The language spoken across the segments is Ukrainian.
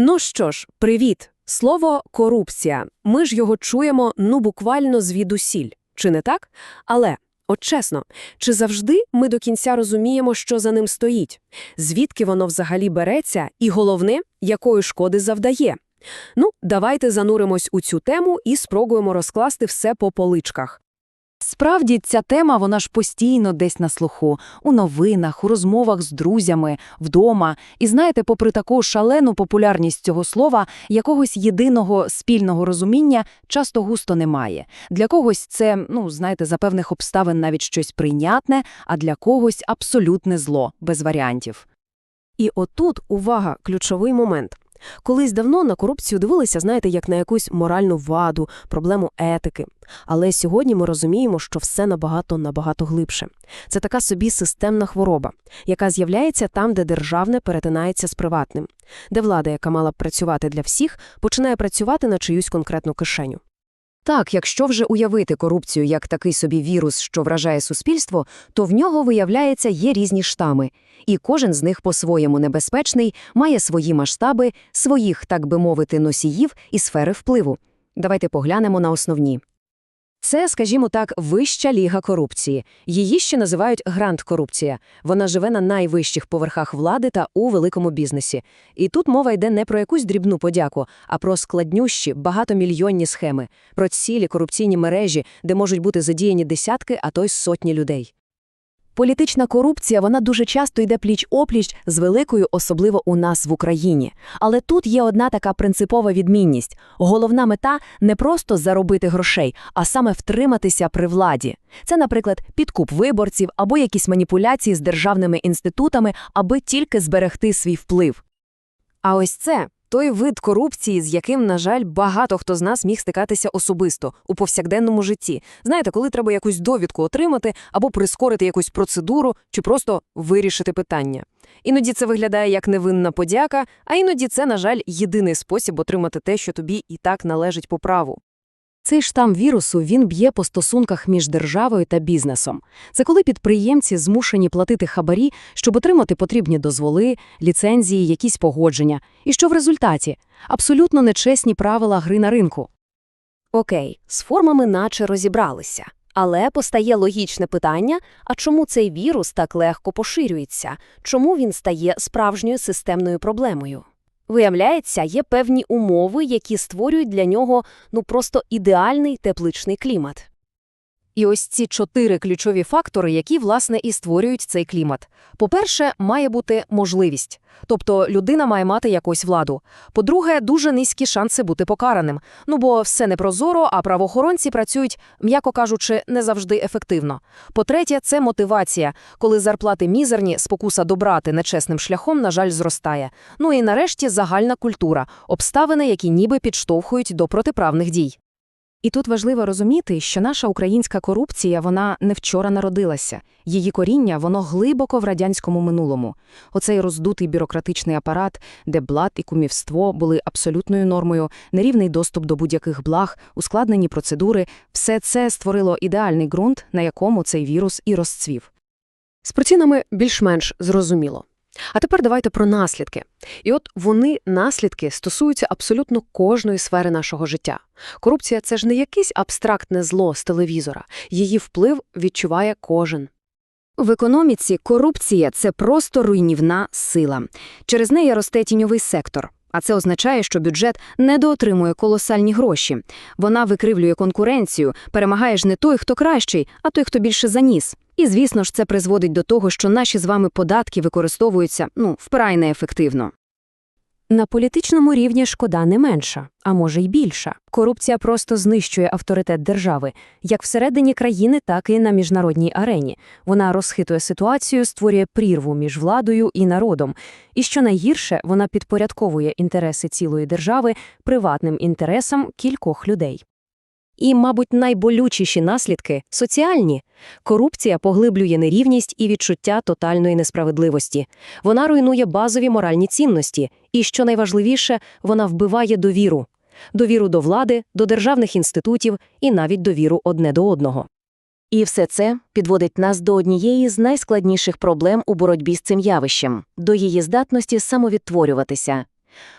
Ну що ж, привіт. Слово корупція. Ми ж його чуємо ну буквально звідусіль. Чи не так? Але, от чесно, чи завжди ми до кінця розуміємо, що за ним стоїть? Звідки воно взагалі береться? І головне, якої шкоди завдає? Ну, давайте зануримось у цю тему і спробуємо розкласти все по поличках. Справді, ця тема вона ж постійно десь на слуху, у новинах, у розмовах з друзями, вдома. І знаєте, попри таку шалену популярність цього слова, якогось єдиного спільного розуміння часто густо немає. Для когось це, ну, знаєте, за певних обставин навіть щось прийнятне, а для когось абсолютне зло, без варіантів. І отут, увага, ключовий момент. Колись давно на корупцію дивилися, знаєте, як на якусь моральну ваду, проблему етики. Але сьогодні ми розуміємо, що все набагато-набагато глибше. Це така собі системна хвороба, яка з'являється там, де державне перетинається з приватним, де влада, яка мала б працювати для всіх, починає працювати на чиюсь конкретну кишеню. Так, якщо вже уявити корупцію як такий собі вірус, що вражає суспільство, то в нього, виявляється, є різні штами. І кожен з них по-своєму небезпечний, має свої масштаби, своїх, так би мовити, носіїв і сфери впливу. Давайте поглянемо на основні. Це, скажімо так, вища ліга корупції. Її ще називають грант-корупція. Вона живе на найвищих поверхах влади та у великому бізнесі. І тут мова йде не про якусь дрібну подяку, а про складнющі, багатомільйонні схеми, про цілі корупційні мережі, де можуть бути задіяні десятки, а то й сотні людей. Політична корупція вона дуже часто йде пліч-опліч з великою, особливо у нас в Україні. Але тут є одна така принципова відмінність: головна мета не просто заробити грошей, а саме втриматися при владі. Це, наприклад, підкуп виборців або якісь маніпуляції з державними інститутами, аби тільки зберегти свій вплив. А ось це той вид корупції, з яким, на жаль, багато хто з нас міг стикатися особисто у повсякденному житті. Знаєте, коли треба якусь довідку отримати або прискорити якусь процедуру, чи просто вирішити питання. Іноді це виглядає як невинна подяка, а іноді це, на жаль, єдиний спосіб отримати те, що тобі і так належить по праву. Цей штам вірусу він б'є по стосунках між державою та бізнесом. Це коли підприємці змушені платити хабарі, щоб отримати потрібні дозволи, ліцензії, якісь погодження. І що в результаті? Абсолютно нечесні правила гри на ринку. Окей, з формами наче розібралися. Але постає логічне питання, а чому цей вірус так легко поширюється? Чому він стає справжньою системною проблемою? Виявляється, є певні умови, які створюють для нього ну просто ідеальний тепличний клімат. І ось ці чотири ключові фактори, які, власне, і створюють цей клімат. По-перше, має бути можливість. Тобто людина має мати якусь владу. По-друге, дуже низькі шанси бути покараним. Ну бо все непрозоро, а правоохоронці працюють, м'яко кажучи, не завжди ефективно. По-третє, це мотивація. Коли зарплати мізерні, спокуса добрати нечесним шляхом, на жаль, зростає. Ну і нарешті загальна культура, обставини, які ніби підштовхують до протиправних дій. І тут важливо розуміти, що наша українська корупція вона не вчора народилася. Її коріння воно глибоко в радянському минулому. Оцей роздутий бюрократичний апарат, де блат і кумівство були абсолютною нормою, нерівний доступ до будь-яких благ, ускладнені процедури все це створило ідеальний ґрунт, на якому цей вірус і розцвів. З причинами більш-менш зрозуміло. А тепер давайте про наслідки. І от вони, наслідки, стосуються абсолютно кожної сфери нашого життя. Корупція це ж не якесь абстрактне зло з телевізора. Її вплив відчуває кожен. В економіці корупція це просто руйнівна сила. Через неї росте тіньовий сектор. А це означає, що бюджет недоотримує колосальні гроші. Вона викривлює конкуренцію, перемагає ж не той, хто кращий, а той, хто більше заніс. І, звісно ж, це призводить до того, що наші з вами податки використовуються ну, вкрай неефективно. На політичному рівні шкода не менша, а може й більша. Корупція просто знищує авторитет держави, як всередині країни, так і на міжнародній арені. Вона розхитує ситуацію, створює прірву між владою і народом. І що найгірше, вона підпорядковує інтереси цілої держави приватним інтересам кількох людей. І, мабуть, найболючіші наслідки соціальні. Корупція поглиблює нерівність і відчуття тотальної несправедливості. Вона руйнує базові моральні цінності, і, що найважливіше, вона вбиває довіру. Довіру до влади, до державних інститутів і навіть довіру одне до одного. І все це підводить нас до однієї з найскладніших проблем у боротьбі з цим явищем до її здатності самовідтворюватися.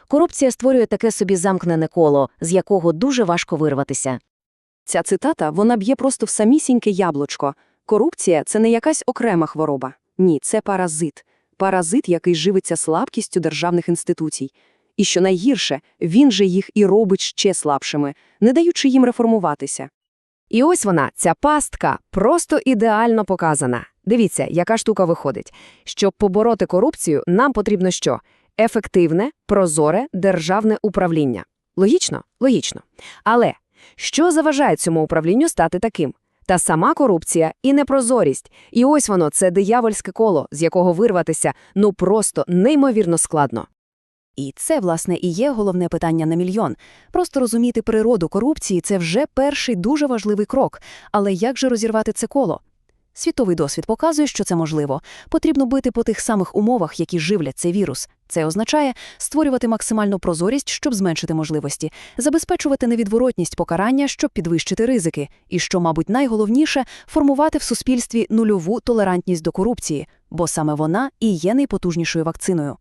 Корупція створює таке собі замкнене коло, з якого дуже важко вирватися. Ця цитата, вона б'є просто в самісіньке яблучко. Корупція – це не якась окрема хвороба. Ні, це паразит. Паразит, який живиться слабкістю державних інституцій. І що найгірше, він же їх і робить ще слабшими, не даючи їм реформуватися. І ось вона, ця пастка, просто ідеально показана. Дивіться, яка штука виходить. Щоб побороти корупцію, нам потрібно що? Ефективне, прозоре державне управління. Логічно? Логічно. Але що заважає цьому управлінню стати таким? Та сама корупція і непрозорість. І ось воно, це диявольське коло, з якого вирватися, ну просто неймовірно складно. І це, власне, і є головне питання на мільйон. Просто розуміти природу корупції – це вже перший дуже важливий крок. Але як же розірвати це коло? Світовий досвід показує, що це можливо. Потрібно бити по тих самих умовах, які живлять цей вірус. Це означає створювати максимальну прозорість, щоб зменшити можливості, забезпечувати невідворотність покарання, щоб підвищити ризики, і, що, мабуть, найголовніше, формувати в суспільстві нульову толерантність до корупції, бо саме вона і є найпотужнішою вакциною.